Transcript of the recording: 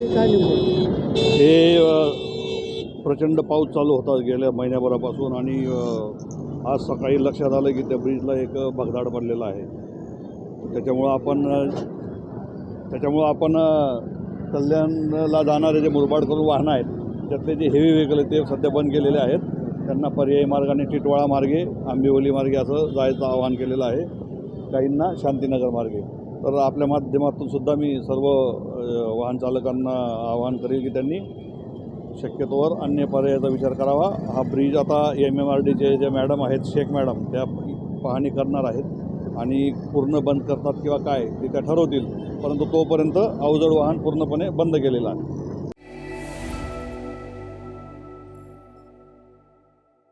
हे प्रचंड पाऊस चालू होता गेल्या महिन्याभरापासून आणि आज सकाळी लक्षात आलं की त्या ब्रिजला एक भगदाड पडलेला आहे. त्याच्यामुळं आपण त्याच्यामुळं आपण कल्याणला जाणारे जे मुरबाड करून वाहनं आहेत त्यातले जे हेवी व्हेकल आहेत ते सध्या बंद केलेले आहेत. त्यांना पर्यायी मार्गाने टिटवाळा मार्गे आंबिवली मार्गे असं जायचं आवाहन केलेलं आहे. काहींना शांतीनगर मार्गे. तर आपल्या माध्यमातून सुद्धा मी सर्व वाहन चालकांना आवाहन करेल की त्यांनी शक्यतोवर अन्य पर्यायाचा विचार करावा. हा ब्रिज आता एम एम आर डीचे जे मॅडम आहेत शेख मॅडम त्या पाहणी करणार आहेत आणि पूर्ण बंद करतात किंवा काय ते त्या ठरवतील. परंतु तोपर्यंत अवजड वाहन पूर्णपणे बंद केलेलं आहे.